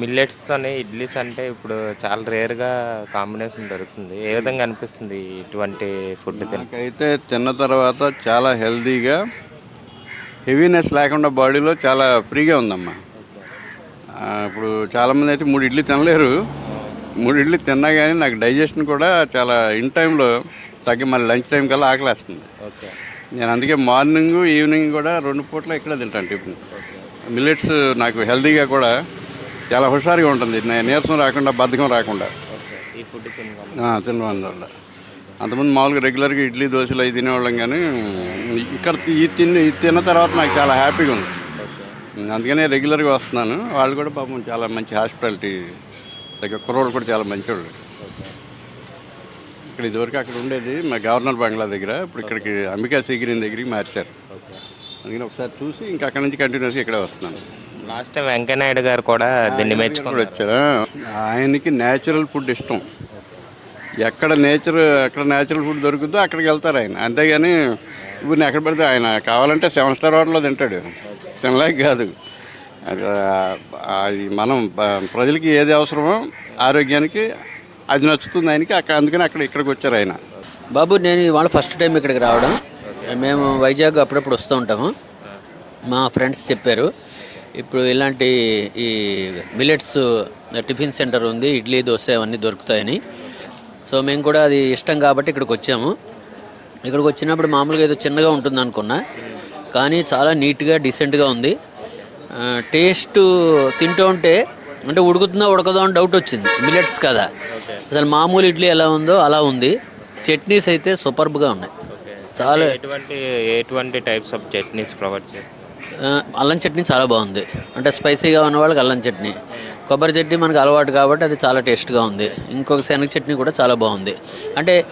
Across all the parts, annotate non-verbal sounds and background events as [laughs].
Millets అని ఇడ్లీస్ అంటే ఇప్పుడు చాలా రేర్గా కాంబినేషన్ దొరుకుతుంది. ఏ విధంగా అనిపిస్తుంది ఇటువంటి ఫుడ్ నాకైతే తిన్న తర్వాత చాలా హెల్తీగా హెవీనెస్ లేకుండా బాడీలో చాలా ఫ్రీగా ఉందమ్మా. ఇప్పుడు చాలామంది అయితే మూడు ఇడ్లీ తినలేరు. మూడు ఇడ్లీ తిన్నా కానీ నాకు డైజెషన్ కూడా చాలా ఇన్ టైంలో తగ్గి మళ్ళీ లంచ్ టైం కల్లా ఆకలేస్తుంది. ఓకే. నేను అందుకే మార్నింగ్ ఈవినింగ్ కూడా రెండు పూట్ల ఇక్కడ తింటాను టిఫిన్. మిల్లెట్స్ నాకు హెల్తీగా కూడా చాలా హుషారుగా ఉంటుంది. నీరసం రాకుండా బద్ధకం రాకుండా. ఈ తినడం వల్ల. అంతకుముందు మామూలుగా రెగ్యులర్గా ఇడ్లీ దోశలు అవి తినేవాళ్ళం కానీ ఇక్కడ ఈ తిని ఇది తిన్న తర్వాత నాకు చాలా హ్యాపీగా ఉంది. అందుకనే రెగ్యులర్గా వస్తున్నాను. వాళ్ళు కూడా పాపం చాలా మంచి హాస్పిటాలిటీ దగ్గర కుర్రోళ్ళు కూడా చాలా మంచివాళ్ళు ఇక్కడ ఇదివరకు అక్కడ ఉండేది మా గవర్నర్ బంగ్లా దగ్గర. ఇప్పుడు ఇక్కడికి అంబికా సీగిరిన్ దగ్గరికి మార్చారు. ఓకే. అందుకని ఒకసారి చూసి ఇంకా అక్కడ నుంచి కంటిన్యూస్గా ఇక్కడే వస్తున్నాను. లాస్ట్ టైం వెంకయ్యనాయుడు గారు కూడా దీన్ని కూడా మెచ్చుకున్నారు. వచ్చారా. ఆయనకి న్యాచురల్ ఫుడ్ ఇష్టం. ఎక్కడ నేచర్ ఎక్కడ న్యాచురల్ ఫుడ్ దొరుకుతుందో అక్కడికి వెళ్తారు ఆయన. అంతేగాని ఇప్పుడు ఎక్కడ పడితే ఆయన కావాలంటే సెవెన్ స్టార్ హోటల్లో తింటాడు. తినలేక కాదు. అది, మనం ప్రజలకి ఏది అవసరమో ఆరోగ్యానికి అది నచ్చుతుంది ఆయనకి. అక్కడ అందుకని అక్కడ ఇక్కడికి వచ్చారు ఆయన. బాబు నేను ఇవాళ ఫస్ట్ టైం ఇక్కడికి రావడం. మేము వైజాగ్ అప్పుడప్పుడు వస్తూ ఉంటాము. మా ఫ్రెండ్స్ చెప్పారు ఇప్పుడు ఇలాంటి ఈ మిల్లెట్స్ టిఫిన్ సెంటర్ ఉంది ఇడ్లీ దోశ అవన్నీ దొరుకుతాయని. సో మేము కూడా అది ఇష్టం కాబట్టి ఇక్కడికి వచ్చాము. ఇక్కడికి వచ్చినప్పుడు మామూలుగా ఏదో చిన్నగా ఉంటుంది అనుకున్నా కానీ చాలా నీట్గా డీసెంట్గా ఉంది. టేస్ట్ తింటూ ఉంటే అంటే ఉడుకుతుందో ఉడకదో అని డౌట్ వచ్చింది మిల్లెట్స్ కదా. అసలు మామూలు ఇడ్లీ ఎలా ఉందో అలా ఉంది. చట్నీస్ అయితే సూపర్బ్గా ఉన్నాయి. చాలా. ఎటువంటి ఎటువంటి టైప్స్ ఆఫ్ చట్నీస్ ప్రొవైడ్ చేస్తారు? అల్లం చట్నీ చాలా బాగుంది. అంటే స్పైసీగా ఉన్న వాళ్ళకి అల్లం చట్నీ. కొబ్బరి చట్నీ మనకు అలవాటు కాబట్టి అది చాలా టేస్ట్గా ఉంది. ఇంకొక శనగ చట్నీ కూడా చాలా బాగుంది. అంటే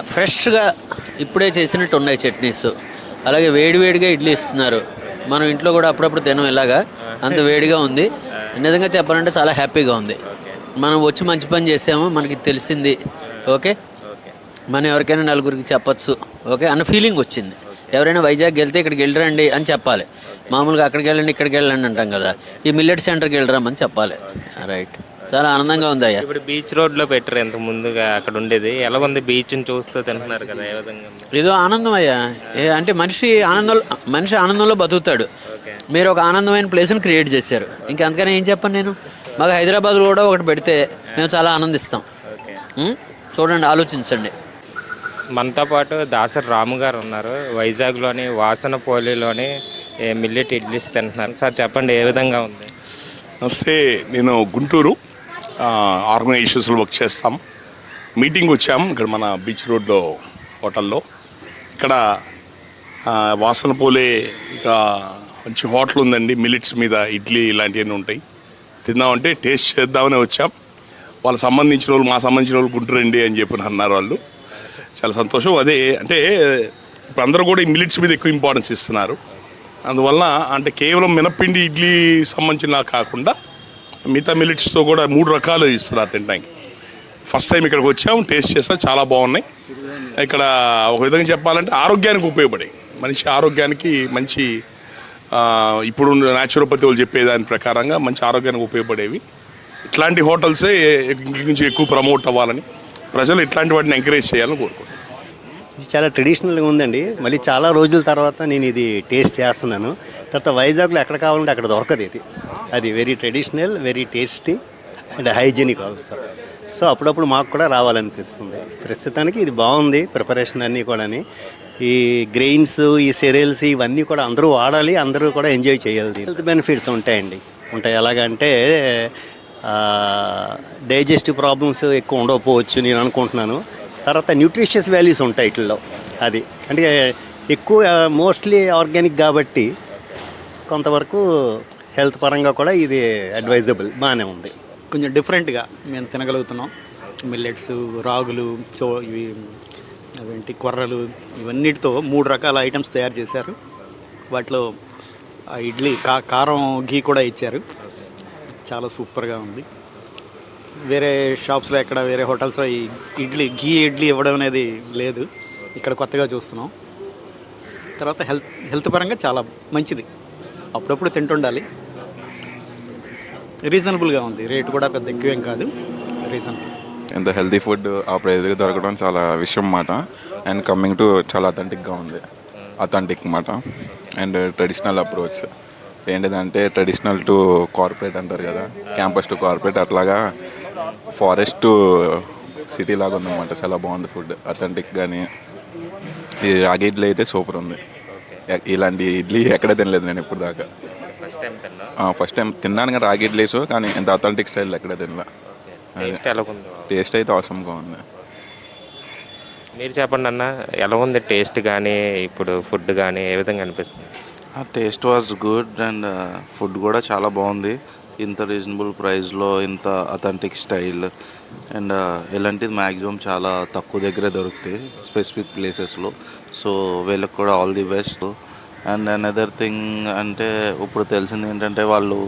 ఫ్రెష్గా ఇప్పుడే చేసినట్టు ఉన్నాయి చట్నీస్. అలాగే వేడివేడిగా ఇడ్లీ ఇస్తున్నారు. మనం ఇంట్లో కూడా అప్పుడప్పుడు తినం ఇలాగా. అంత వేడిగా ఉంది. నిజంగా చెప్పాలంటే చాలా హ్యాపీగా ఉంది. మనం వచ్చి మంచి పని చేసాము మనకి తెలిసింది. ఓకే. మనం ఎవరికైనా నలుగురికి చెప్పొచ్చు. ఓకే? అన్న ఫీలింగ్ వచ్చింది. ఎవరైనా వైజాగ్ వెళ్తే ఇక్కడికి వెళ్ళరండి అని చెప్పాలి. మామూలుగా అక్కడికి వెళ్ళండి ఇక్కడికి వెళ్ళండి అంటాం కదా. ఈ మిల్లెట్ సెంటర్కి వెళ్ళరామని చెప్పాలి. రైట్ చాలా ఆనందంగా ఉంది అయ్యా. ఇప్పుడు బీచ్ రోడ్లో పెట్టారు ఇంత ముందుగా అక్కడ ఉండేది. ఎలా ఉంది బీచ్ని చూస్తూ తింటున్నారు కదా ఏ విధంగా? ఏదో ఆనందం అయ్యా. ఏ అంటే మనిషి ఆనందంలో మనిషి ఆనందంలో బతుకుతాడు. మీరు ఒక ఆనందమైన ప్లేస్ని క్రియేట్ చేశారు. ఇంకా అందుకని ఏం చెప్పను నేను? మాకు హైదరాబాద్ కూడా ఒకటి పెడితే మేము చాలా ఆనందిస్తాం? చూడండి ఆలోచించండి. మనతో పాటు దాసరి రాము గారు ఉన్నారు. వైజాగ్లోని వాసనపోలిలోని మిల్లెట్ ఇడ్లీస్ తింటున్నారు. సార్ చెప్పండి ఏ విధంగా ఉంది? నమస్తే నేను గుంటూరు ఆర్గనైజేషన్స్లో వర్క్ చేస్తాం. మీటింగ్ వచ్చాం ఇక్కడ మన బీచ్ రోడ్లో హోటల్లో. ఇక్కడ వాసన పోలే ఇక మంచి హోటల్ ఉందండి మిలిట్స్ మీద ఇడ్లీ ఇలాంటివన్నీ ఉంటాయి. తిందామంటే టేస్ట్ చేద్దామని వచ్చాం. వాళ్ళకి సంబంధించిన వాళ్ళు మా సంబంధించిన వాళ్ళు గుంటూరండి అని చెప్పి అన్నారు వాళ్ళు. చాలా సంతోషం. అదే అంటే ఇప్పుడు అందరూ కూడా ఈ మిలిట్స్ మీద ఎక్కువ ఇంపార్టెన్స్ ఇస్తున్నారు. అందువల్ల అంటే కేవలం మినపిండి ఇడ్లీ సంబంధించిన కాకుండా మిగతా మిలిట్స్తో కూడా మూడు రకాలు ఇస్తున్నారు తినడానికి. ఫస్ట్ టైం ఇక్కడికి వచ్చాము టేస్ట్ చేస్తాం చాలా బాగున్నాయి. ఇక్కడ ఒక విధంగా చెప్పాలంటే ఆరోగ్యానికి ఉపయోగపడే మనిషి ఆరోగ్యానికి మంచి ఇప్పుడు న్యాచురోపతి వాళ్ళు చెప్పేదాని ప్రకారంగా మంచి ఆరోగ్యానికి ఉపయోగపడేవి. ఇట్లాంటి హోటల్సే నుంచి ఎక్కువ ప్రమోట్ అవ్వాలని ప్రజలు ఇట్లాంటి వాటిని ఎంకరేజ్ చేయాలని కోరుకుంటున్నాను. ఇది చాలా ట్రెడిషనల్గా ఉందండి. మళ్ళీ చాలా రోజుల తర్వాత నేను ఇది టేస్ట్ చేస్తున్నాను. తర్వాత వైజాగ్లో ఎక్కడ కావాలంటే అక్కడ దొరకదు ఇది. అది very traditional very tasty and hygienic also so అప్పుడప్పుడు మాకు కూడా రావాలనిపిస్తుంది. ప్రస్తుతానికి ఇది బాగుంది ప్రిపరేషన్ అన్నీ కూడాని. ఈ గ్రెయిన్స్ ఈ సెరియల్స్ ఇవన్నీ కూడా అందరూ వాడాలి అందరూ కూడా ఎంజాయ్ చేయాలి. హెల్త్ బెనిఫిట్స్ ఉంటాయండి. ఉంటాయి ఎలాగంటే డైజెస్టివ్ ప్రాబ్లమ్స్ ఎక్కువ ఉండకపోవచ్చు నేను అనుకుంటున్నాను. తర్వాత న్యూట్రిషియస్ వాల్యూస్ ఉంటాయి వీటిల్లో అది. అంటే ఎక్కువ మోస్ట్లీ ఆర్గానిక్ కాబట్టి కొంతవరకు హెల్త్ పరంగా కూడా ఇది అడ్వైజబుల్ బాగానే ఉంది. కొంచెం డిఫరెంట్గా మేము తినగలుగుతున్నాం. మిల్లెట్స్ రాగులు చో ఇవి అవేంటి కొర్రలు ఇవన్నిటితో మూడు రకాల ఐటమ్స్ తయారు చేశారు. వాటిలో ఆ ఇడ్లీ కా కారం ఘీ కూడా ఇచ్చారు. చాలా సూపర్గా ఉంది. వేరే షాప్స్లో ఎక్కడ వేరే హోటల్స్లో ఈ ఇడ్లీ ఘీ ఇడ్లీ ఇవ్వడం అనేది లేదు. ఇక్కడ కొత్తగా చూస్తున్నాం. తర్వాత హెల్త్ హెల్త్ పరంగా చాలా మంచిది. అప్పుడప్పుడు తింటుండాలి. రీజనబుల్గా ఉంది. రేట్ కూడా పెద్ద ఎక్కువేం కాదు. రీజనబుల్. ఎంత హెల్తీ ఫుడ్ ఆ ప్రైజ్కి దొరకడం చాలా విషయం మాట. అండ్ కమింగ్ టు చాలా అథెంటిక్గా ఉంది. అథెంటిక్ మాట. And traditional approach. ఏంటిదంటే ట్రెడిషనల్ టు కార్పొరేట్ అంటారు కదా. క్యాంపస్ టు కార్పొరేట్ అట్లాగా ఫారెస్ట్ టు సిటీ లాగా ఉందన్నమాట. చాలా బాగుంది ఫుడ్ అథెంటిక్ కానీ ఈ రాగి ఇడ్లీ అయితే సూపర్ ఉంది. ఇలాంటి ఇడ్లీ ఎక్కడ తినలేదు నేను ఇప్పుడు దాకా. ఫస్ట్ టైం తిన్నా ఫస్ట్ టైం తిన్నాను కానీ రాగి ఇడ్లీస్ కానీ ఇంత అథెంటిక్ స్టైల్ ఎక్కడ తినలే. టేస్ట్ అయితే అవసరంగా ఉంది. మీరు చెప్పండి అన్న ఎలా ఉంది టేస్ట్ కానీ ఇప్పుడు ఫుడ్ కానీ ఏ విధంగా అనిపిస్తుంది? Taste was good and food కూడా చాలా బాగుంది. ఇంత రీజనబుల్ ప్రైస్లో ఇంత అథెంటిక్ స్టైల్ అండ్ ఇలాంటిది మ్యాక్సిమం చాలా తక్కువ దగ్గరే దొరుకుతాయి స్పెసిఫిక్ ప్లేసెస్లో సో వీళ్ళకి కూడా all the best and another thing అంటే ఇప్పుడు తెలిసింది ఏంటంటే వాళ్ళు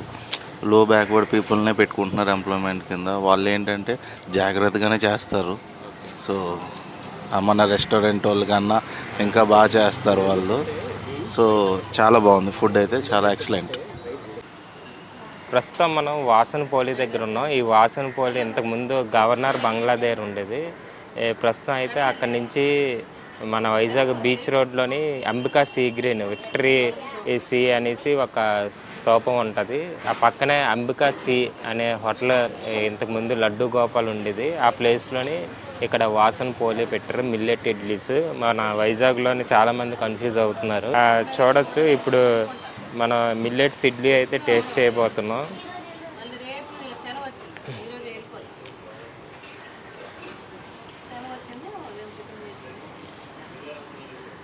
లో బ్యాక్వర్డ్ పీపుల్నే పెట్టుకుంటున్నారు ఎంప్లాయ్మెంట్ కింద. వాళ్ళు ఏంటంటే జాగ్రత్తగానే చేస్తారు. సో మన రెస్టారెంట్ వాళ్ళు కన్నా ఇంకా బాగా చేస్తారు వాళ్ళు. సో చాలా బాగుంది. ఫుడ్ అయితే చాలా ఎక్సలెంట్. ప్రస్తుతం మనం వాసనపోలి దగ్గర ఉన్నాం. ఈ వాసనపోలి ఇంతకుముందు గవర్నర్ బంగ్లా దగ్గర ఉండేది ప్రస్తుతం అయితే అక్కడి నుంచి మన వైజాగ్ బీచ్ రోడ్లోని Ambika sea green victory sea అనేసి ఒక స్తూపం ఉంటుంది. ఆ పక్కనే అంబికా సీ అనే హోటల్ ఇంతకుముందు లడ్డు గోపాల్ ఉండేది. ఆ ప్లేస్లోని ఇక్కడ వాసన పోలి పెట్టారు మిల్లెట్ ఇడ్లీస్ మన వైజాగ్లోనే చాలామంది కన్ఫ్యూజ్ అవుతున్నారు. చూడొచ్చు ఇప్పుడు మన మిల్లెట్స్ ఇడ్లీ అయితే టేస్ట్ చేయబోతున్నాం.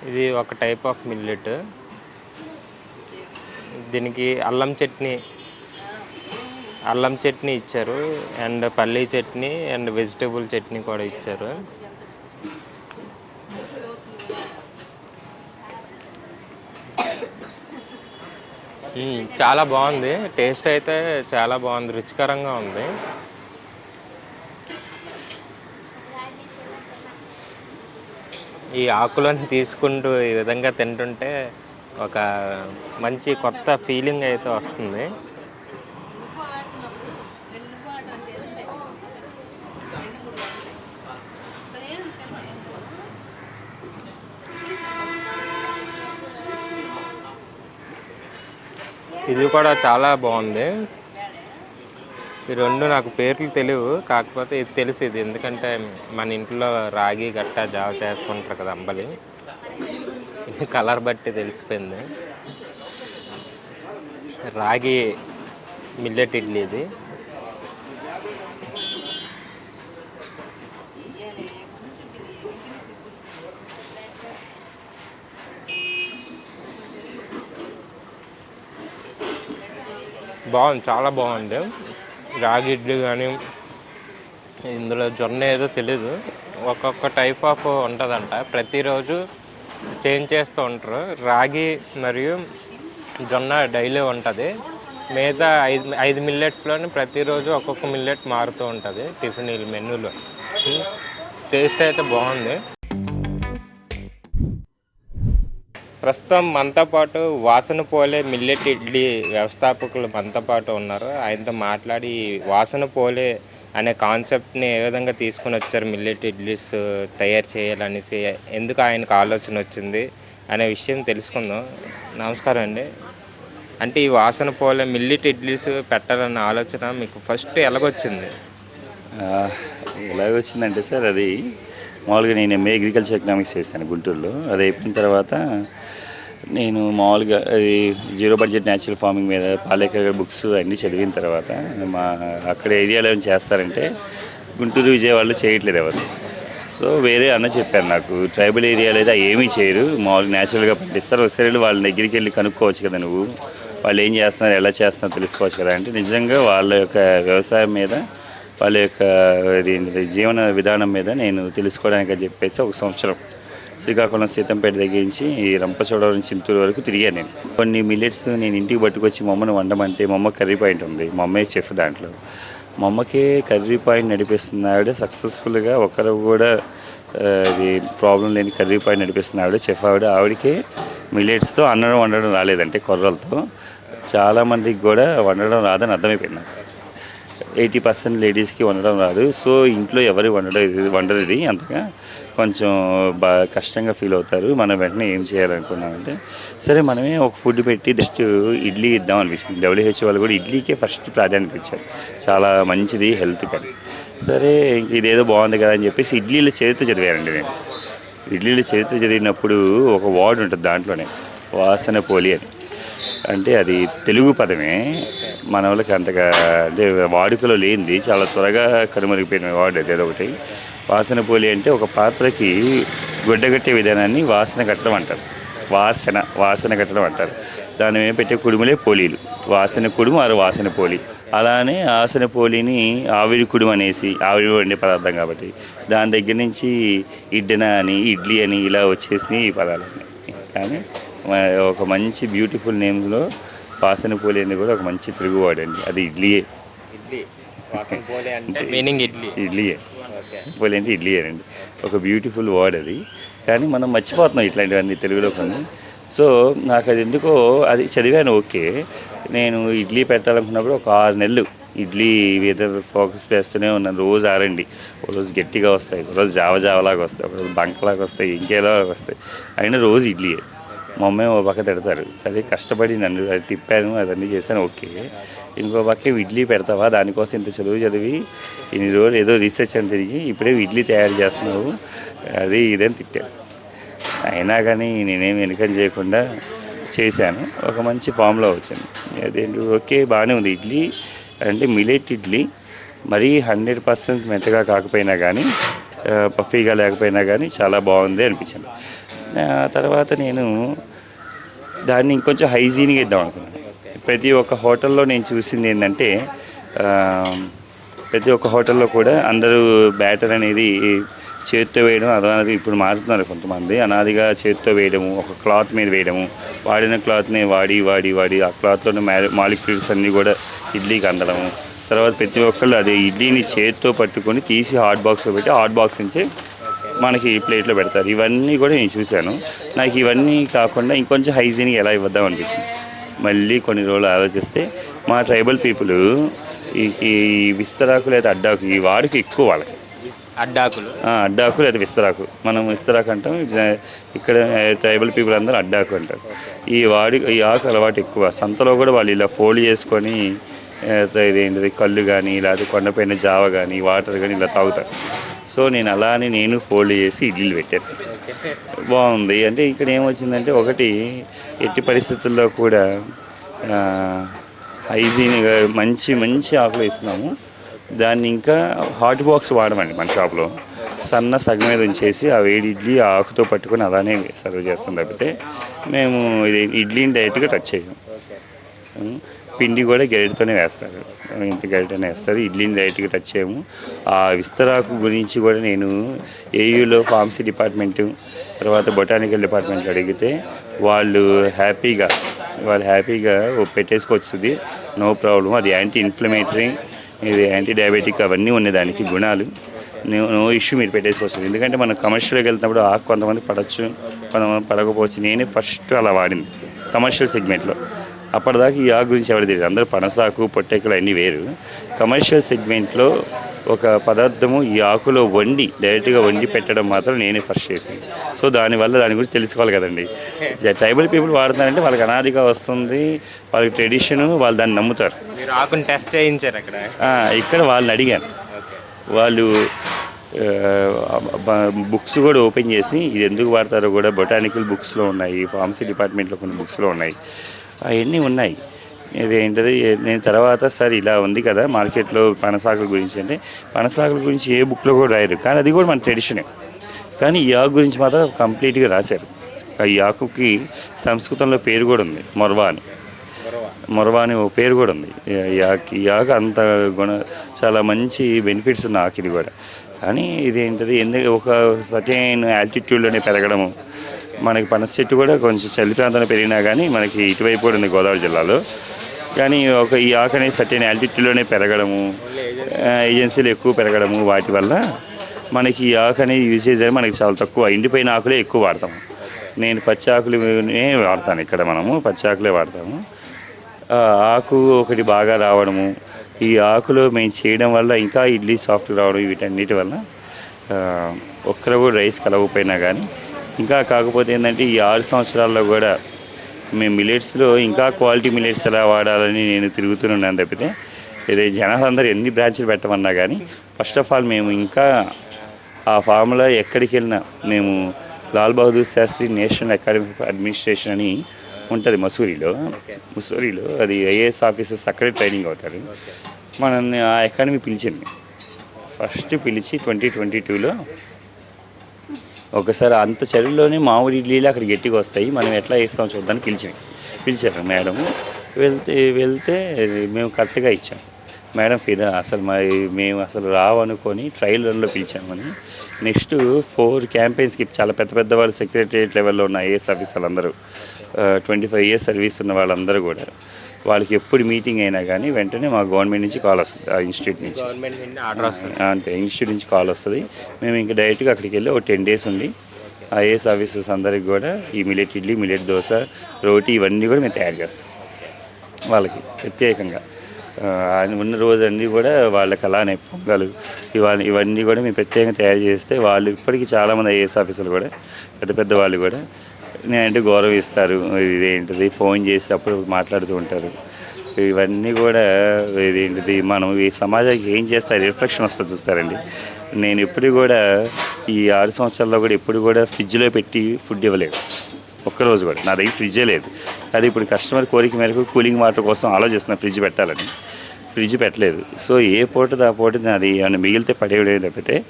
ఇది ఒక టైప్ ఆఫ్ మిల్లెట్ దీనికి అల్లం చట్నీ అల్లం చట్నీ ఇచ్చారు అండ్ పల్లీ చట్నీ అండ్ వెజిటేబుల్ చట్నీ కూడా ఇచ్చారు. చాలా బాగుంది. టేస్ట్ అయితే చాలా బాగుంది రుచికరంగా ఉంది. ఈ ఆకులను తీసుకుంటూ ఈ విధంగా తింటుంటే ఒక మంచి కొత్త ఫీలింగ్ అయితే వస్తుంది నువ్వు ఆడుతున్నప్పుడు రెండు నువ్వు ఆడడానికి ఏదంటే రెండు మూడు గంటలు ఏం తిన్నాను ఇది కూడా చాలా బాగుంది. ఈ రెండు నాకు పేర్లు తెలియవు. కాకపోతే ఇది తెలుసు ఇది ఎందుకంటే మన ఇంట్లో రాగి గట్ట జావ చేసుకుంటారు కదా అంబలి. కలర్ బట్టి తెలిసిపోయింది. రాగి మిల్లెట్ ఇడ్లీ ఇది. బాగుంది చాలా బాగుంది. రాగి ఇడ్లీ కానీ ఇందులో జొన్న ఏదో తెలీదు. ఒక్కొక్క టైప్ ఆఫ్ ఉంటుందంట. ప్రతిరోజు చేంజ్ చేస్తూ ఉంటారు. రాగి మరియు జొన్న డైలీ ఉంటుంది. మిగతా ఐదు ఐదు మిల్లెట్స్లోని ప్రతిరోజు ఒక్కొక్క మిల్లెట్ మారుతూ ఉంటుంది. టిఫిన్ మెనూలో టేస్ట్ అయితే బాగుంది. ప్రస్తుతం మనతో పాటు వాసన పోలే మిల్లెట్ ఇడ్లీ వ్యవస్థాపకులు మనతో పాటు ఉన్నారు. ఆయనతో మాట్లాడి వాసన పోలే అనే కాన్సెప్ట్ని ఏ విధంగా తీసుకుని వచ్చారు మిల్లెట్ ఇడ్లీస్ తయారు చేయాలనేసి ఎందుకు ఆయనకు ఆలోచన వచ్చింది అనే విషయం తెలుసుకుందాం. నమస్కారం అండి. అంటే ఈ వాసన పోలే మిల్లెట్ ఇడ్లీస్ పెట్టాలన్న ఆలోచన మీకు ఫస్ట్ ఎలాగొచ్చింది? ఎలాగొచ్చిందంటే సార్ అది మామూలుగా నేను ఎంఏ అగ్రికల్చర్ ఎకనామిక్స్ చేశాను గుంటూరులో. అది అయిపోయిన తర్వాత నేను మామూలుగా అది జీరో బడ్జెట్ న్యాచురల్ ఫార్మింగ్ మీద పాలేకర్ బుక్స్ అన్నీ చదివిన తర్వాత మా అక్కడ ఏరియాలో ఏం చేస్తారంటే గుంటూరు విజయవాడలో చేయట్లేదు ఎవరు. సో వేరే అన్న చెప్పారు నాకు ట్రైబల్ ఏరియాలో అయితే ఏమీ చేయరు మామూలుగా న్యాచురల్గా పండిస్తారు. ఒకసారి వాళ్ళ దగ్గరికి వెళ్ళి కనుక్కోవచ్చు కదా నువ్వు వాళ్ళు ఏం చేస్తున్నారు ఎలా చేస్తున్నారు తెలుసుకోవచ్చు కదా అంటే నిజంగా వాళ్ళ యొక్క వ్యవసాయం మీద వాళ్ళ యొక్క జీవన విధానం మీద నేను తెలుసుకోవడానికి చెప్పేసి ఒక సంవత్సరం శ్రీకాకుళం సీతంపేట దగ్గర నుంచి ఈ రంపచోడవరం చింతూరు వరకు తిరిగాను నేను. కొన్ని మిల్లెట్స్ నేను ఇంటికి పట్టుకొచ్చి మా వండమంటే మా అమ్మ కర్రీ పాయింట్ ఉంది. మా అమ్మే చెఫ్ దాంట్లో. మా అమ్మకే కర్రీ పాయింట్ నడిపిస్తుంది ఆవిడ సక్సెస్ఫుల్గా ఒకరు కూడా అది ఇది ప్రాబ్లం లేని కర్రీ పాయింట్ నడిపిస్తున్న ఆవిడ చెఫ్ ఆవిడ. ఆవిడకే మిల్లెట్స్తో అన్నం వండడం రాలేదంటే కొర్రలతో. చాలామందికి కూడా వండడం రాదని అర్థమైపోయింది ఎయిటీ పర్సెంట్ లేడీస్కి వండడం రాదు. సో ఇంట్లో ఎవరు వండడం ఇది- వండరు ఇది అంతగా. కొంచెం బాగా కష్టంగా ఫీల్ అవుతారు. మనం వెంటనే ఏం చేయాలనుకున్నామంటే సరే మనమే ఒక ఫుడ్ పెట్టి జస్ట్ ఇడ్లీ ఇద్దాం అనిపిస్తుంది. డబ్ల్యూహెచ్ వాళ్ళు కూడా ఇడ్లీకే ఫస్ట్ ప్రాధాన్యత ఇచ్చారు. చాలా మంచిది హెల్త్ కానీ. సరే ఇంక ఇదేదో బాగుంది కదా అని చెప్పేసి ఇడ్లీల చరిత్ర చదివానండి నేను. ఇడ్లీల చరిత్ర చదివినప్పుడు ఒక వార్డు ఉంటుంది దాంట్లోనే వాసన పోలి అని. అంటే అది తెలుగు పదమే. మన వాళ్ళకి అంతగా అంటే వాడుకలో లేనిది. చాలా త్వరగా కనుమరిగిపోయిన వాడు అది ఒకటి వాసన పోలి అంటే ఒక పాత్రకి గుడ్డగట్టే విధానాన్ని వాసన కట్టడం అంటారు. వాసన వాసన కట్టడం అంటారు. దాని మీద పెట్టే కుడుములే పోలీలు. వాసన కుడుము ఆరు వాసన పోలి. అలానే ఆసన పోలిని ఆవిరి కుడుము అనేసి ఆవిరి వండే పదార్థం కాబట్టి దాని దగ్గర నుంచి ఇడ్డన అని ఇడ్లీ అని ఇలా వచ్చేసి ఈ పదాలన్నీ. కానీ ఒక మంచి బ్యూటిఫుల్ నేమ్లో వాసన పోలి అనేది కూడా ఒక మంచి తెలుగు వర్డ్ అండి. అది ఇడ్లీయే. ఇడ్లీ. మీనింగ్ ఇడ్లీ. ఇడ్లీయే. పోలి అంటే ఇడ్లీయే అండి ఒక బ్యూటిఫుల్ వర్డ్ అది. కానీ మనం మర్చిపోతున్నాం ఇట్లాంటివన్నీ తెలుగులో కొన్ని. సో నాకు అది ఎందుకో అది చదివాను ఓకే. నేను ఇడ్లీ పెట్టాలనుకున్నప్పుడు ఒక ఆరు నెలలు ఇడ్లీ మీద ఫోకస్ చేస్తూనే ఉన్నాను. రోజు ఆరండి. ఒక రోజు గట్టిగా వస్తాయి. ఒక రోజు జావ జావలాగా వస్తాయి. ఒక రోజు బంకలాగా వస్తాయి. ఇంకేలాగా వస్తాయి. అయినా రోజు ఇడ్లీయే. మా అమ్మాయి ఓ పక్క తిడతారు సరే కష్టపడి నన్ను అది తిప్పాను అదన్నీ చేశాను ఓకే. ఇంకో పక్క ఇడ్లీ పెడతావా? దానికోసం ఇంత చదువు చదివి ఇన్ని రోజులు ఏదో రీసెర్చ్ అని తిరిగి ఇప్పుడే ఇడ్లీ తయారు చేస్తున్నావు. అది ఇదని తిట్టాను అయినా కానీ నేనేం వెనుకం చేయకుండా చేశాను. ఒక మంచి ఫామ్లో వచ్చింది. అదేంటి ఓకే బాగానే ఉంది ఇడ్లీ. అంటే మిలెట్ ఇడ్లీ మరీ హండ్రెడ్ పర్సెంట్ మెత్తగా కాకపోయినా కానీ పఫీగా లేకపోయినా కానీ చాలా బాగుంది అనిపించింది. తర్వాత నేను దాన్ని ఇంకొంచెం హైజీన్గా ఇద్దాం అనుకున్నాను. ప్రతి ఒక్క హోటల్లో నేను చూసింది ఏంటంటే ప్రతి ఒక్క హోటల్లో కూడా అందరూ బ్యాటర్ అనేది చేత్తో వేయడం అదనది ఇప్పుడు మారుతున్నారు కొంతమంది. అనాదిగా చేత్తో వేయడము ఒక క్లాత్ మీద వేయడము వాడిన క్లాత్ని వాడి వాడి వాడి ఆ క్లాత్లోని మాలిక్యూల్స్ అన్నీ కూడా ఇడ్లీకి అందడము. తర్వాత ప్రతి ఒక్కళ్ళు అదే ఇడ్లీని చేత్తో పట్టుకొని తీసి హాట్ బాక్స్లో పెట్టి హాట్ బాక్స్ నుంచి మనకి ప్లేట్లో పెడతారు. ఇవన్నీ కూడా నేను చూశాను. నాకు ఇవన్నీ కాకుండా ఇంకొంచెం హైజీన్గా ఎలా ఇవ్వద్దాం అనిపించింది మళ్ళీ కొన్ని రోజులు ఆలోచిస్తే మా ట్రైబల్ పీపుల్ ఈ విస్తరాకు లేదా అడ్డాకు ఈ వాడికి ఎక్కువ వాళ్ళకి. అడ్డాకులు? అడ్డాకు లేదా విస్తరాకు. మనం విస్తరాకు అంటాం ఇక్కడ ట్రైబల్ పీపుల్ అందరూ అడ్డాకు అంటారు. ఈ వాడి ఈ ఆకు అలవాటు ఎక్కువ. సంతలో కూడా వాళ్ళు ఇలా ఫోల్డ్ చేసుకొని ఇదేంటిది కళ్ళు కానీ లేకపోతే కొండపైన జావ కానీ వాటర్ కానీ ఇలా తాగుతారు. సో నేను అలా అని నేను ఫోల్డ్ చేసి ఇడ్లీలు పెట్టాను. బాగుంది. అంటే ఇక్కడ ఏమొచ్చిందంటే ఒకటి ఎట్టి పరిస్థితుల్లో కూడా హైజీన్గా మంచి మంచి ఆకులు ఇస్తున్నాము దాన్ని ఇంకా హాట్ బాక్స్ వాడమండి మన షాప్లో. సన్న సగం మీద ఉంచేసి ఆ వేడి ఇడ్లీ ఆకుతో పట్టుకొని అలానే సర్వ్ చేస్తాం తప్పితే మేము ఇది ఇడ్లీని డైరెక్ట్గా టచ్ చేయం పిండి కూడా గరిటతోనే వేస్తారు. ఇంత గరిటనే వేస్తారు. ఇడ్లీని డైరెక్ట్గా టచ్ చేయము. ఆ విస్తరాకు గురించి కూడా నేను ఏయూలో ఫార్మసీ డిపార్ట్మెంటు తర్వాత బొటానికల్ డిపార్ట్మెంట్ అడిగితే వాళ్ళు హ్యాపీగా వాళ్ళు హ్యాపీగా పెట్టేసుకొచ్చుది నో ప్రాబ్లం అది యాంటీ ఇన్ఫ్లమేటరీ ఇది యాంటీ డయాబెటిక్ అవన్నీ ఉన్నాయి దానికి గుణాలు. నో నో ఇష్యూ మీరు పెట్టేసుకోవచ్చు ఎందుకంటే మనం కమర్షియల్కి వెళ్తున్నప్పుడు ఆకు కొంతమంది పడవచ్చు కొంతమంది పడకపోవచ్చు. నేనే ఫస్ట్ అలా వాడింది. కమర్షియల్ సెగ్మెంట్లో. అప్పటిదాకా ఈ ఆకు గురించి ఎవరు తెలియదు. అందరూ పనసాకు పొట్టెక్కలు అన్నీ వేరు. కమర్షియల్ సెగ్మెంట్లో ఒక పదార్థము ఈ ఆకులో వండి డైరెక్ట్గా వండి పెట్టడం మాత్రం నేనే ఫస్ట్ చేసింది. సో దానివల్ల దాని గురించి తెలుసుకోవాలి కదండి. ట్రైబల్ పీపుల్ వాడుతున్నారంటే వాళ్ళకి అనాదిగా వస్తుంది వాళ్ళకి ట్రెడిషన్ వాళ్ళు దాన్ని నమ్ముతారు. ఆకుని టెస్ట్ చేయించారు అక్కడ? ఇక్కడ వాళ్ళని అడిగాను. వాళ్ళు బుక్స్ కూడా ఓపెన్ చేసి ఇది ఎందుకు వాడతారో కూడా బొటానికల్ బుక్స్లో ఉన్నాయి ఫార్మసీ డిపార్ట్మెంట్లో కొన్ని బుక్స్లో ఉన్నాయి. అవన్నీ ఉన్నాయి. ఇదేంటది నేను తర్వాత సార్ ఇలా ఉంది కదా మార్కెట్లో పనసాకుల గురించి అంటే పనసాకుల గురించి ఏ బుక్లో కూడా రాయరు కానీ అది కూడా మన ట్రెడిషనే. కానీ ఈ ఆకు గురించి మాత్రం కంప్లీట్గా రాశారు. ఈ ఆకుకి సంస్కృతంలో పేరు కూడా ఉంది. మొరవా అని మొరవా అని ఓ పేరు కూడా ఉంది. ఈ ఆకు ఈ ఆకు అంత గుణ చాలా మంచి బెనిఫిట్స్ ఉన్న ఆకు ఇది కూడా. కానీ ఇదేంటది ఎందుకు ఒక సర్టైన్ యాల్టిట్యూడ్లోనే పెరగడము మనకి పనస చెట్టు కూడా కొంచెం చలి ప్రాంతంలో పెరిగినా కానీ మనకి ఇటువైపు కూడా ఉంది గోదావరి జిల్లాలో. కానీ ఒక ఈ ఆకు అనేది సర్టెన్ యాల్టిట్యూడ్లోనే పెరగడము ఏజెన్సీలు ఎక్కువ పెరగడము వాటి వల్ల మనకి ఈ ఆకు అనేది యూసేజ్ అనేది మనకి చాలా తక్కువ. ఎండిపోయిన ఆకులే ఎక్కువ వాడతాము నేను పచ్చి ఆకులునే వాడతాను ఇక్కడ మనము పచ్చి ఆకులే వాడతాము. ఆకు ఒకటి బాగా రావడము ఈ ఆకులు మేము చేయడం వల్ల ఇంకా ఇడ్లీ సాఫ్ట్ రావడం వీటన్నిటి వల్ల ఆ, ఒక్కరు కూడా రైస్ కలవకపోయినా కానీ ఇంకా కాకపోతే ఏంటంటే ఈ ఆరు సంవత్సరాల్లో కూడా మేము మిలెట్స్లో ఇంకా క్వాలిటీ మిలెట్స్ ఎలా వాడాలని నేను తిరుగుతున్నాను తప్పితే ఇది జనాలందరూ ఎన్ని బ్రాంచ్లు పెట్టమన్నా కానీ ఫస్ట్ ఆఫ్ ఆల్ మేము ఇంకా ఆ ఫార్ములా ఎక్కడికి వెళ్ళినా మేము Lal Bahadur Shastri national academy administration అని ఉంటుంది మసూరిలో. మసూరిలో అది ఐఏఎస్ ఆఫీసర్స్ అక్కడే ట్రైనింగ్ అవుతారు. మనల్ని ఆ అకాడమీ పిలిచింది. ఫస్ట్ పిలిచి ట్వంటీ ట్వంటీ టూలో ఒకసారి అంత చలిలోనే మామూలు ఇడ్లీలు అక్కడ గట్టిగా వస్తాయి. మనం ఎట్లా వేస్తాం చూద్దాం. పిలిచాం పిలిచారు మేడం వెళ్తే వెళ్తే మేము కరెక్ట్గా ఇచ్చాం. మేడం ఫిదా అసలు మరి మేము అసలు రావనుకొని ట్రయల్ రన్లో పిలిచామని నెక్స్ట్ ఫోర్ క్యాంపెయిన్స్కి చాలా పెద్ద పెద్ద వాళ్ళు సెక్రటరియట్ లెవెల్లో ఉన్న ఐఏఎస్ ఆఫీసర్లు అందరూ ట్వంటీ ఫైవ్ ఇయర్స్ సర్వీస్ ఉన్న వాళ్ళందరూ కూడా. వాళ్ళకి ఎప్పుడు మీటింగ్ అయినా కానీ వెంటనే మా గవర్నమెంట్ నుంచి కాల్ వస్తుంది ఆ ఇన్స్టిట్యూట్ నుంచి. అంతే ఇన్స్టిట్యూట్ నుంచి కాల్ వస్తుంది. మేము ఇంకా డైరెక్ట్గా అక్కడికి వెళ్ళి ఒక టెన్ డేస్ ఉండి ఐఏఎస్ ఆఫీసర్స్ అందరికి కూడా ఈ మిలెట్ ఇడ్లీ మిలెట్ దోశ రోటీ ఇవన్నీ కూడా మేము తయారు చేస్తాం. వాళ్ళకి ప్రత్యేకంగా. ఆ, ఆయన ఉన్న రోజన్నీ కూడా వాళ్ళకి అలానే పొంగలు ఇవన్నీ ఇవన్నీ కూడా మేము ప్రత్యేకంగా తయారు చేస్తే వాళ్ళు ఇప్పటికీ చాలామంది ఐఏఎస్ ఆఫీసర్లు కూడా పెద్ద పెద్ద వాళ్ళు కూడా అంటే గౌరవిస్తారు. ఇదేంటిది? ఫోన్ చేసి అప్పుడు మాట్లాడుతూ ఉంటారు. ఇవన్నీ కూడా ఇదేంటిది? మనం ఈ సమాజానికి ఏం చేస్తారు? రిఫ్లెక్షన్ వస్తుంది చూస్తారండి. నేను ఎప్పుడు కూడా ఈ ఆరు సంవత్సరాల్లో కూడా ఎప్పుడు కూడా ఫ్రిడ్జ్లో పెట్టి ఫుడ్ ఇవ్వలేదు. ఒక్కరోజు కూడా. నా దగ్గర ఫ్రిడ్జే లేదు. అది ఇప్పుడు కస్టమర్ కోరిక మేరకు కూలింగ్ వాటర్ కోసం ఆలోచిస్తున్నా ఫ్రిడ్జ్ పెట్టాలని. ఫ్రిడ్జ్ పెట్టలేదు. సో ఏ పూట ఆ పూట అది ఏమైనా మిగిలితే పడేయడం తప్పితే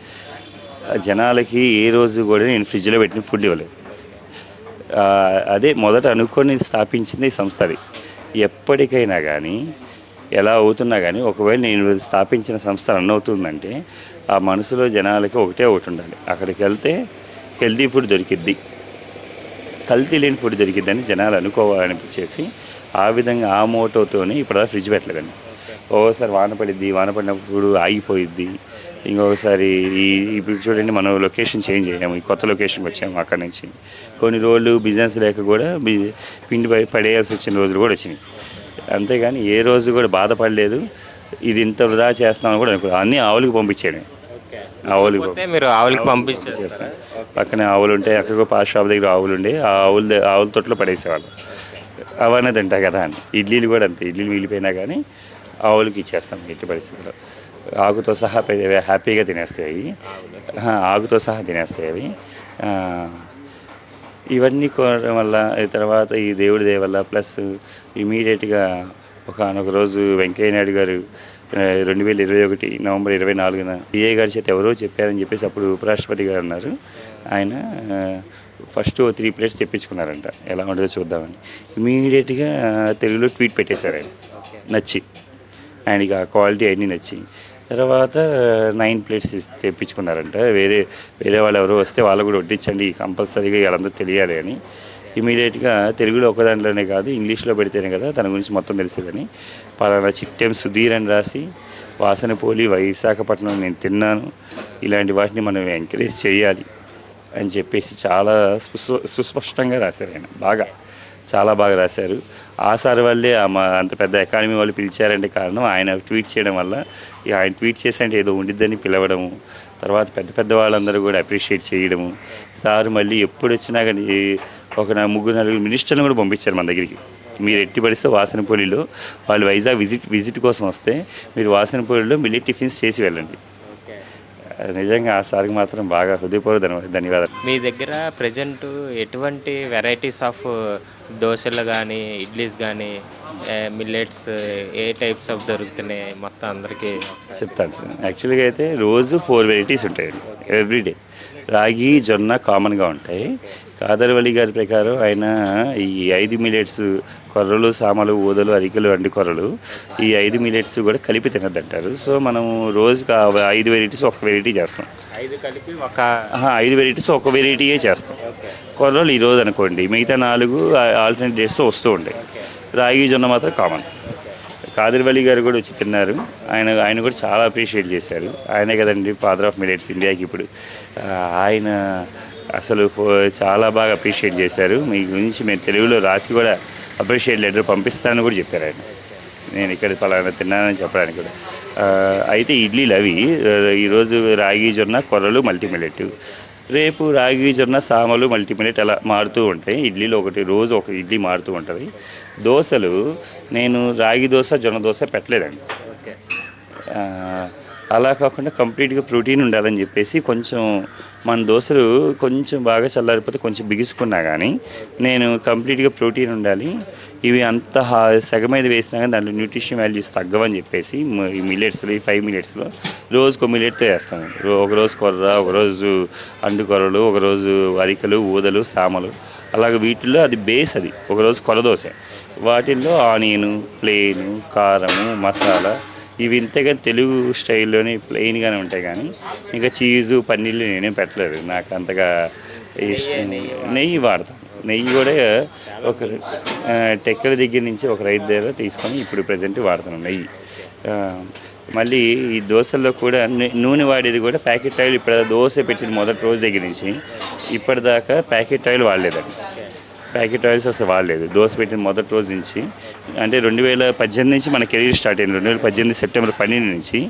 జనాలకి ఏ రోజు కూడా నేను ఫ్రిడ్జ్లో పెట్టిన ఫుడ్ ఇవ్వలేదు. అదే మొదట అనుకొని స్థాపించింది సంస్థ అది. ఎప్పటికైనా కానీ ఎలా అవుతున్నా కానీ ఒకవేళ నేను స్థాపించిన సంస్థ రన్ అవుతుందంటే ఆ మనసులో జనాలకి ఒకటే ఒకటి ఉండాలి. అక్కడికి వెళ్తే హెల్తీ ఫుడ్ దొరికిద్ది. కల్తీ లేని ఫుడ్ దొరికిద్దని జనాలు అనుకోవాలనిపించేసి ఆ విధంగా ఆ మోటోతోనే ఇప్పుడు ఫ్రిడ్జ్ పెట్టలేదండి. ఓసారి వాన పడిద్ది వాన పడినప్పుడు ఆగిపోయిద్ది ఇంకొకసారి ఈ ఇప్పుడు చూడండి మనం లొకేషన్ చేంజ్ అయ్యాము ఈ కొత్త లొకేషన్కి వచ్చాము అక్కడి నుంచి. కొన్ని రోజులు బిజినెస్ లేక కూడా పిండి పడి పడేయాల్సి వచ్చిన రోజులు కూడా వచ్చినాయి. అంతేగాని ఏ రోజు కూడా బాధపడలేదు. ఇది ఇంత వృధా చేస్తామని కూడా అనుకో అన్నీ ఆవులకు పంపించాడు ఆవులకు మీరు ఆవులకి పంపించేస్తారు. చేస్తాం పక్కనే ఆవులు ఉంటాయి అక్కడికో పాస్ షాప్ దగ్గర ఆవులు ఉండే ఆ ఆవుల ఆవుల తొట్లో పడేసేవాళ్ళు. అవన్నీ తింటాయి కదా అని. ఇడ్లీలు కూడా అంతే. ఇడ్లీలు మిగిలిపోయినా కానీ ఆవులకి ఇచ్చేస్తాం ఎట్టి పరిస్థితుల్లో. ఆకుతో సహా హ్యాపీగా తినేస్తాయి. ఆకుతో సహా తినేస్తాయి. అవి ఇవన్నీ కోరడం వల్ల తర్వాత ఈ దేవుడి దయ వల్ల ప్లస్ ఇమీడియట్గా ఒక రోజు వెంకయ్య నాయుడు గారు రెండు వేల ఇరవై ఒకటి నవంబర్ ఇరవై నాలుగున పిఏ గారి చేత ఎవరో చెప్పారని చెప్పేసి అప్పుడు ఉపరాష్ట్రపతి గారు అన్నారు. ఆయన ఫస్ట్ త్రీ ప్లేట్స్ తెప్పించుకున్నారంట. ఎలా ఉంటుందో చూద్దామని. ఇమీడియట్గా తెలుగులో ట్వీట్ పెట్టేశారు ఆయన. నచ్చి. ఆయనకి ఆ క్వాలిటీ అన్నీ నచ్చి. తర్వాత uh, నైన్ ప్లేట్స్ తెప్పించుకున్నారంట. వేరే వేరే వాళ్ళు ఎవరో వస్తే వాళ్ళు కూడా వడ్డించండి. కంపల్సరీగా వాళ్ళందరూ తెలియాలి అని. ఇమీడియట్గా తెలుగులో ఒక దాంట్లోనే కాదు ఇంగ్లీష్లో పెడితేనే కదా తన గురించి మొత్తం తెలిసేదని. పలానా చిట్టెం సుధీర్ అని రాసి వాసన పోలి విశాఖపట్నం నేను తిన్నాను. ఇలాంటి వాటిని మనం ఎంకరేజ్ చేయాలి అని చెప్పేసి చాలా సుస్ సుస్పష్టంగా రాశారు ఆయన. బాగా. చాలా బాగా రాశారు. ఆ సార్ వల్లే ఆ మా అంత పెద్ద అకాడమీ వాళ్ళు పిలిచారంటే కారణం ఆయన ట్వీట్ చేయడం వల్ల ఆయన ట్వీట్ చేసంటే ఏదో ఉండిద్దని పిలవడము. తర్వాత పెద్ద పెద్ద వాళ్ళందరూ కూడా అప్రిషియేట్ చేయడము. సార్ మళ్ళీ ఎప్పుడు వచ్చినా కానీ ఒక నా ముగ్గురు నలుగురు మినిస్టర్ని కూడా పంపించారు మన దగ్గరికి. మీరు ఎట్టి పడిస్తే వాసనపల్లిలో వాళ్ళు వైజాగ్ విజిట్ విజిట్ కోసం వస్తే మీరు వాసనపల్లిలో మిల్లీ టిఫిన్స్ చేసి వెళ్ళండి. నిజంగా ఆ సార్కి మాత్రం బాగా హృదయపూర్వక ధన్యవాదాలు. మీ దగ్గర ప్రజెంట్ ఎటువంటి వెరైటీస్ ఆఫ్ దోశలు కానీ ఇడ్లీస్ కానీ మిల్లెట్స్ ఏ టైప్స్ ఆఫ్ దొరుకుతున్నాయి మొత్తం అందరికీ? చెప్తాను సార్. యాక్చువల్గా అయితే రోజు ఫోర్ వెరైటీస్ ఉంటాయండి ఎవ్రీడే రాగి జొన్న కామన్గా ఉంటాయి. కాదరవల్లి గారి ప్రకారం ఆయన ఈ ఐదు మిలెట్స్ కొర్రలు సామలు ఊదలు అరికలు అండి కొర్రలు ఈ ఐదు మిలెట్స్ కూడా కలిపి తినద్దంటారు. సో మనం రోజుకి ఐదు వెరైటీస్ ఒక వెరైటీ చేస్తాం. ఐదు కలిపి ఒక ఐదు వెరైటీస్ ఒక వెరైటీయే చేస్తాం. కొర్రలు ఈ రోజు అనుకోండి మిగతా నాలుగు ఆల్టర్నేట్ డేస్తో వస్తూ ఉంటాయి. రాగి జొన్న మాత్రం కామన్ కాదిర్వలి గారు కూడా వచ్చి తిన్నారు. ఆయన ఆయన కూడా చాలా అప్రిషియేట్ చేశారు. ఆయనే కదండి ఫాదర్ ఆఫ్ మిలెట్స్ ఇండియాకి ఇప్పుడు. ఆయన అసలు చాలా బాగా అప్రిషియేట్ చేశారు. మీ గురించి మేము తెలుగులో రాసి కూడా అప్రిషియేట్ లెటర్ పంపిస్తానని కూడా చెప్పారు ఆయన. నేను ఇక్కడ పలానా తిన్నానని చెప్పడానికి కూడా. అయితే ఇడ్లీలు అవి ఈరోజు రాగి జొన్న కొర్రలు మల్టీమిలెట్. రేపు రాగి జొన్న సామలు మల్టీమిలెట్ అలా మారుతూ ఉంటాయి. ఇడ్లీలు ఒకటి రోజు ఒక ఇడ్లీ మారుతూ ఉంటుంది. దోశలు నేను రాగి దోశ జొన్న దోశ పెట్టలేదండి. అలా కాకుండా కంప్లీట్గా ప్రోటీన్ ఉండాలని చెప్పేసి కొంచెం మన దోశలు కొంచెం బాగా చల్లారిపోతే కొంచెం బిగుసుకున్నా కానీ నేను కంప్లీట్గా ప్రోటీన్ ఉండాలి. ఇవి అంత హా సగం మీద వేసినా కానీ దాంట్లో న్యూట్రిషన్ వాల్యూస్ తగ్గవని చెప్పేసి ఈ మిల్లెట్స్లో ఈ ఫైవ్ మిల్లెట్స్లో రోజుకో మిల్లెట్తో వేస్తాను రో- ఒక రోజు కొర్ర ఒకరోజు అండుకొర్రలు ఒకరోజు అరికలు ఊదలు సామలు. అలాగే వీటిల్లో అది బేస్ అది. ఒకరోజు కొరదోశ వాటిల్లో ఆనియను ప్లేను కారము మసాలా ఇవి ఇంతగా తెలుగు స్టైల్లోనే ప్లెయిన్గానే ఉంటాయి కానీ ఇంకా చీజు పన్నీర్లు నేనేం పెట్టలేదు. నాకు అంతగా ఇష్టం నెయ్యి వాడతాం నెయ్యి కూడా ఒక టెక్కల దగ్గర నుంచి ఒక రైతు దగ్గర తీసుకొని ఇప్పుడు ప్రజెంట్ వాడుతున్నాం నెయ్యి. మళ్ళీ ఈ దోశల్లో కూడా నూనె వాడేది కూడా ప్యాకెట్ ఆయిల్ ఇప్పుడు దోశ పెట్టిన మొదటి రోజు దగ్గర నుంచి. ఇప్పటిదాకా ప్యాకెట్ ఆయిల్ వాడలేదండి. ప్యాకెట్ ఆయిల్స్ అసలు వాడలేదు. దోశ పెట్టిన మొదటి రోజు నుంచి అంటే రెండు వేల పద్దెనిమిది నుంచి మన కెరీర్ స్టార్ట్ అయింది. రెండు వేల పద్దెనిమిది సెప్టెంబర్ పన్నెండు నుంచి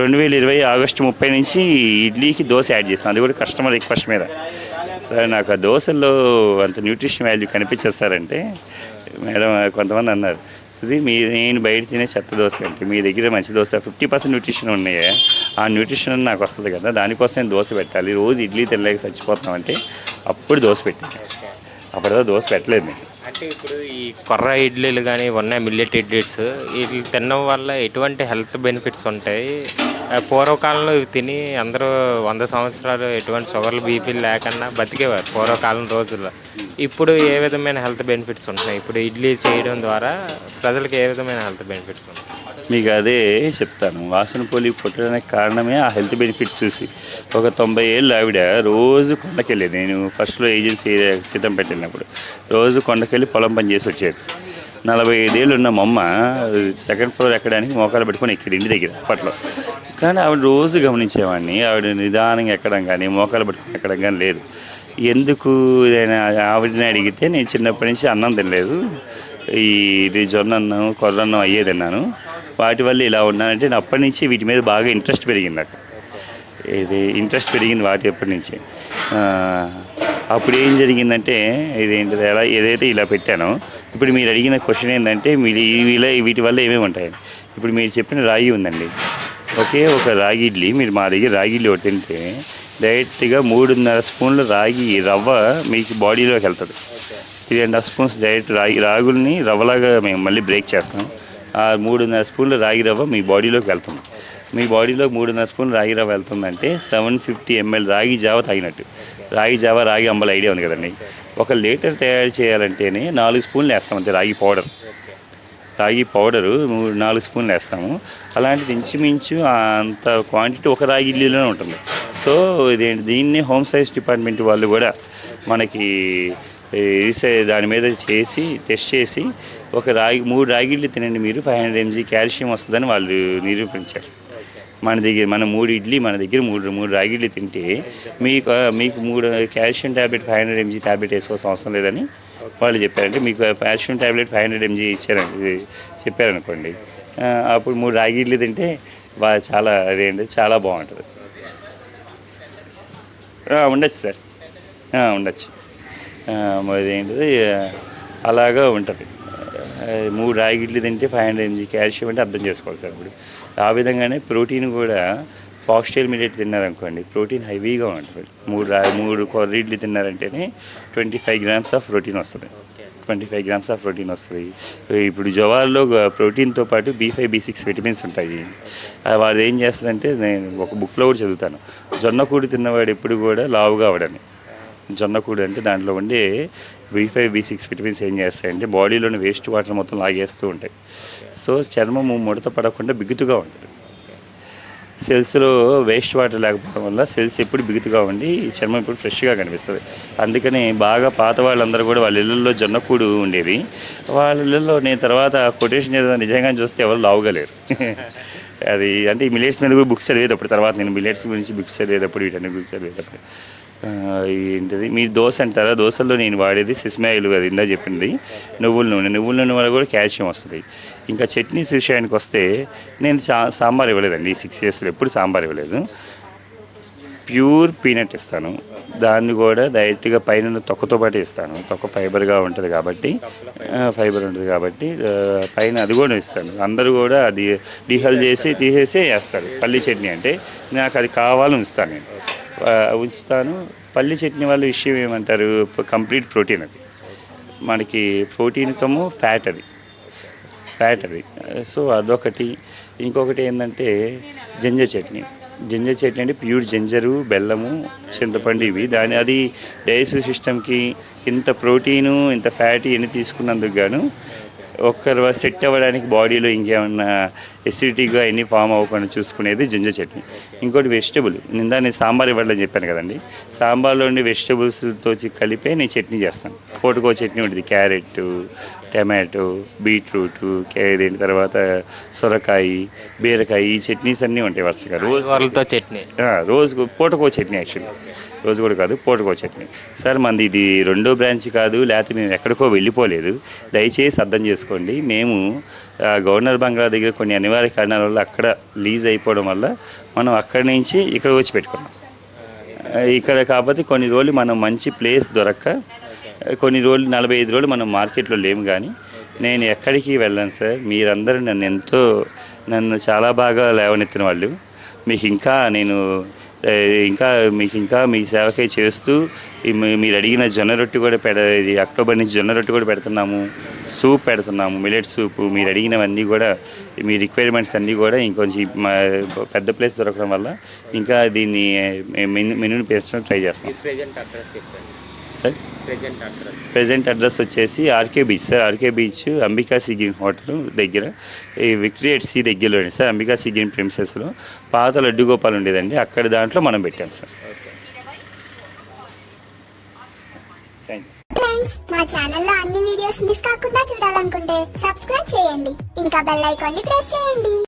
రెండు వేల ఇరవై ఆగస్టు ముప్పై నుంచి ఇడ్లీకి దోశ యాడ్ చేస్తాం. అది కూడా కస్టమర్ రిక్వెస్ట్ మీద. సార్ నాకు ఆ దోశల్లో అంత న్యూట్రిషన్ వాల్యూ కనిపించేస్తారంటే మేడం కొంతమంది అన్నారు ఇది మీ నేను బయట తినే చెత్త దోశ అంటే మీ దగ్గర మంచి దోశ ఫిఫ్టీ పర్సెంట్ న్యూట్రిషన్ ఉన్నాయా? ఆ న్యూట్రిషన్ నాకు వస్తుంది కదా దానికోసం నేను దోశ పెట్టాలి. రోజు ఇడ్లీ తినలేక చచ్చిపోతున్నామంటే అప్పుడు దోశ పెట్టాను అప్పుడు దోశ పెట్టలేదు అంటే ఇప్పుడు ఈ కొర్ర ఇడ్లీలు కానీ ఉన్నాయి మిల్లెట్ ఇడ్లీస్ వీటిని తినడం వల్ల ఎటువంటి హెల్త్ బెనిఫిట్స్ ఉంటాయి? పూర్వకాలంలో ఇవి తిని అందరూ వంద సంవత్సరాలు ఎటువంటి షుగర్లు బీపీలు లేకుండా బతికేవారు పూర్వకాలం రోజుల్లో. ఇప్పుడు ఏ విధమైన హెల్త్ బెనిఫిట్స్ ఉంటున్నాయి? ఇప్పుడు ఇడ్లీ చేయడం ద్వారా ప్రజలకు ఏ విధమైన హెల్త్ బెనిఫిట్స్ ఉంటాయి మీకు అదే చెప్తాను. వాసన పోలి పుట్టడానికి కారణమే ఆ హెల్త్ బెనిఫిట్స్ చూసి. ఒక తొంభై ఏళ్ళు ఆవిడ రోజు కొండకెళ్ళేది. నేను ఫస్ట్లో ఏజెన్సీ సిద్ధం పెట్టినప్పుడు రోజు కొండకెళ్ళి పొలం పని చేసి వచ్చేది. నలభై ఐదేళ్ళు ఉన్న మా అమ్మ సెకండ్ ఫ్లోర్ ఎక్కడానికి మోకాలు పెట్టుకొని ఎక్కింది ఇంటి దగ్గర అప్పట్లో. కానీ ఆవిడ రోజు గమనించేవాడిని. ఆవిడ నిదానంగా ఎక్కడం కానీ మోకాలు పెట్టుకొని ఎక్కడం కానీ లేదు. ఎందుకు ఇదైనా ఆవిడని అడిగితే నేను చిన్నప్పటి నుంచి అన్నం తినలేదు. ఈ ఇది జొన్న అన్నం కొర్ర అన్నం అయ్యే తిన్నాను. వాటి వల్ల ఇలా ఉన్నానంటే నేను అప్పటి నుంచి వీటి మీద బాగా ఇంట్రెస్ట్ పెరిగింది నాకు. ఇది ఇంట్రెస్ట్ పెరిగింది వాటి ఎప్పటి నుంచి. అప్పుడు ఏం జరిగిందంటే ఇదేంటిది ఎలా ఏదైతే ఇలా పెట్టానో ఇప్పుడు మీరు అడిగిన క్వశ్చన్ ఏంటంటే మీరు ఇలా వీటి వల్ల ఏమేమి ఉంటాయి ఇప్పుడు మీరు చెప్పిన రాగి ఉందండి. ఒకే ఒక రాగి ఇడ్లీ మీరు మా దగ్గర రాగి ఇడ్లీ ఒకటి తింటే డైరెక్ట్గా మూడున్నర స్పూన్లు రాగి రవ్వ మీకు బాడీలోకి వెళ్తుంది. Three and half spoons direct రాగి రాగుల్ని రవ్వలాగా మేము మళ్ళీ బ్రేక్ చేస్తాం. మూడున్నర స్పూన్లు రాగి రవ్వ మీ బాడీలోకి వెళ్తుంది. మీ బాడీలో మూడున్నర స్పూన్లు రాగి రవ్వ వెళ్తుందంటే సెవెన్ ఫిఫ్టీ ఎంఎల్ రాగి జావ తాగినట్టు. రాగి జావ రాగి అంబల ఐడియా ఉంది కదండి. ఒక లీటర్ తయారు చేయాలంటేనే నాలుగు స్పూన్లు వేస్తాం రాగి పౌడర్. రాగి పౌడరు మూడు నాలుగు స్పూన్లు వేస్తాము. అలాంటిది ఇంచుమించు అంత క్వాంటిటీ ఒక రాగి ఇడ్లీలోనే ఉంటుంది. సో ఇదేంటి దీన్ని హోమ్ సైన్స్ డిపార్ట్మెంట్ వాళ్ళు కూడా మనకి దాని మీద చేసి టెస్ట్ చేసి ఒక రాగి మూడు రాగి తినండి మీరు ఫైవ్ హండ్రెడ్ ఎంజీ కాల్షియం వస్తుందని వాళ్ళు నిరూపించారు. మన దగ్గర మన మూడు ఇడ్లీ మన దగ్గర మూడు మూడు రాగి తింటే మీకు మీకు మూడు calcium tablet five hundred mg tablet వేసుకోవాల్సిన అవసరం లేదని వాళ్ళు చెప్పారంటే మీకు calcium tablet five hundred mg ఇచ్చారండి. చెప్పారనుకోండి. అప్పుడు మూడు రాగి తింటే బాగా చాలా అదేంటి చాలా బాగుంటుంది. ఉండొచ్చు సార్. ఉండొచ్చు. ఆ, ఏంటిది అలాగా ఉంటుంది. మూడు రాగి ఇడ్లీ తింటే ఫైవ్ హండ్రెడ్ ఎంజీ కాల్షియం అంటే అర్థం చేసుకోవాలి సార్ ఇప్పుడు. ఆ విధంగానే ప్రోటీన్ కూడా ఫాక్స్టైల్ మిల్లెట్ తిన్నారనుకోండి ప్రోటీన్ హెవీగా ఉంటుంది. మూడు రా మూడు కొర్ర idli తిన్నారంటేనే twenty five grams of protein వస్తుంది. Twenty five grams of protein వస్తుంది. ఇప్పుడు జవాల్లో ప్రోటీన్తో పాటు B five B six vitamins ఉంటాయి. వాళ్ళు ఏం చేస్తుందంటే నేను ఒక బుక్లో కూడా చదువుతాను. జొన్న కూడి తిన్నవాడు ఎప్పుడు కూడా లావుగా అవడని జొన్నకూడు అంటే దాంట్లో ఉండే B five B six vitamins ఏం చేస్తాయంటే బాడీలోని వేస్ట్ వాటర్ మొత్తం లాగేస్తూ ఉంటాయి. సో చర్మము ముడత పడకుండా బిగుతుగా ఉంటుంది. సెల్స్లో వేస్ట్ వాటర్ లేకపోవడం వల్ల సెల్స్ ఎప్పుడు బిగుతుగా ఉండి చర్మం ఇప్పుడు ఫ్రెష్గా కనిపిస్తుంది. అందుకని బాగా పాత వాళ్ళందరూ కూడా వాళ్ళ ఇళ్ళల్లో జొన్నకూడు ఉండేది. వాళ్ళ ఇళ్ళల్లో నేను తర్వాత కొటేషన్ ఏదైనా నిజంగా చూస్తే ఎవరు లావుగలేరు. [laughs] అది అంటే ఈ మిలేట్స్ మీద కూడా బుక్స్ చదివేటప్పుడు తర్వాత నేను మిలేట్స్ గురించి బుక్స్ చదివేటప్పుడు వీటన్ని బుక్స్ చదివేటప్పుడు. ఏంటిది? మీరు దోశ అంటారా? దోశల్లో నేను వాడేది సిస్మాయిలు ఆయిల్ అది ఇందా చెప్పింది. నువ్వుల నూనె. నువ్వుల నూనె వల్ల కూడా కాల్షియం వస్తుంది. ఇంకా చట్నీస్ విషయానికి వస్తే నేను సా సాంబార్ ఇవ్వలేదండి. ఈ సిక్స్ ఇయర్స్లో ఎప్పుడు సాంబార్ ఇవ్వలేదు. ప్యూర్ పీనట్ ఇస్తాను. దాన్ని కూడా డైరెక్ట్గా పైన తొక్కతో పాటు ఇస్తాను. తొక్క ఫైబర్గా ఉంటుంది కాబట్టి ఫైబర్ ఉంటుంది కాబట్టి పైన అది కూడా ఇస్తాను. అందరూ కూడా అది డిహల్ చేసి తీసేసి వేస్తారు. పల్లి చట్నీ అంటే నాకు అది కావాలని ఇస్తాను నేను. ఉంచుతాను పల్లి చట్నీ వాళ్ళ విషయం ఏమంటారు? కంప్లీట్ ప్రోటీన్ అది. మనకి ప్రోటీన్ కము ఫ్యాట్ అది. ఫ్యాట్ అది. సో అదొకటి. ఇంకొకటి ఏంటంటే జింజర్ చట్నీ. జింజర్ చట్నీ అంటే ప్యూర్ జింజరు బెల్లము చింతపండు ఇవి. దాని అది డైజెస్టివ్ సిస్టమ్కి ఇంత ప్రోటీను ఇంత ఫ్యాట్ ఇవన్నీ తీసుకున్నందుకు గాను ఒక్కరు సెట్ అవ్వడానికి బాడీలో ఇంకేమన్నా ఎసిడిటీగా ఎన్ని ఫామ్ అవ్వకుండా చూసుకునేది జింజర్ చట్నీ. ఇంకోటి వెజిటబుల్ నిందా నేను సాంబార్ ఇవ్వాలని చెప్పాను కదండి. సాంబార్లో ఉండి వెజిటబుల్స్తో కలిపే నేను చట్నీ చేస్తాను. పోటుకో చట్నీ ఉంటుంది క్యారెట్ టమాటో బీట్రూట్ దేని తర్వాత సొరకాయ బీరకాయ ఈ చట్నీస్ అన్నీ ఉంటాయి వరుసగా. రోజు కూరలతో చట్నీ. ఆ, రోజుకు పూటకో చట్నీ యాక్చువల్లీ రోజు కూడా కాదు పూటకో చట్నీ. సార్ మనది ఇది రెండో బ్రాంచ్ కాదు లేకపోతే మేము ఎక్కడికో వెళ్ళిపోలేదు. దయచేసి అర్థం చేసుకోండి మేము గవర్నర్ బంగ్లా దగ్గర కొన్ని అనివార్య కారణాల వల్ల అక్కడ లీజ్ అయిపోవడం వల్ల మనం అక్కడి నుంచి ఇక్కడ వచ్చి పెట్టుకున్నాం. ఇక్కడ కాకపోతే కొన్ని రోజులు మనం మంచి ప్లేస్ దొరక్క కొన్ని రోజులు నలభై ఐదు రోజులు మనం మార్కెట్లో లేము కానీ నేను ఎక్కడికి వెళ్ళాను సార్. మీరందరూ నన్ను ఎంతో నన్ను చాలా బాగా లేవనెత్తిన వాళ్ళు. మీకు ఇంకా నేను ఇంకా మీకు ఇంకా మీ సేవకై చేస్తూ మీరు అడిగిన జొన్న రొట్టె కూడా పెడ ఇది అక్టోబర్ నుంచి జొన్న రొట్టె కూడా పెడుతున్నాము. సూప్ పెడుతున్నాము మిలెట్ సూప్ మీరు అడిగినవన్నీ కూడా మీ రిక్వైర్మెంట్స్ అన్నీ కూడా ఇంకొంచెం పెద్ద ప్లేస్ దొరకడం వల్ల ఇంకా దీన్ని మెను మెనూని పెంచడం ట్రై చేస్తాం. Sir? Present address? Present address వచ్చేసి RK beach sir. RK beach Ambika sea green hotel దగ్గర. ఈ విక్టరీ సి దగ్గరలో సార్ అంబికా సిగిన్ ప్రిన్సెస్లో పాత లడ్డు గోపాల్ ఉండేదండి. అక్కడ దాంట్లో మనం పెట్టాం సార్. ఫ్రెండ్స్ మా ఛానల్లో అన్ని వీడియోస్ మిస్ కాకుండా చూడాలనుకుంటే సబ్స్క్రైబ్ చేయండి. ఇంకా బెల్ ఐకాన్ని ప్రెస్ చేయండి.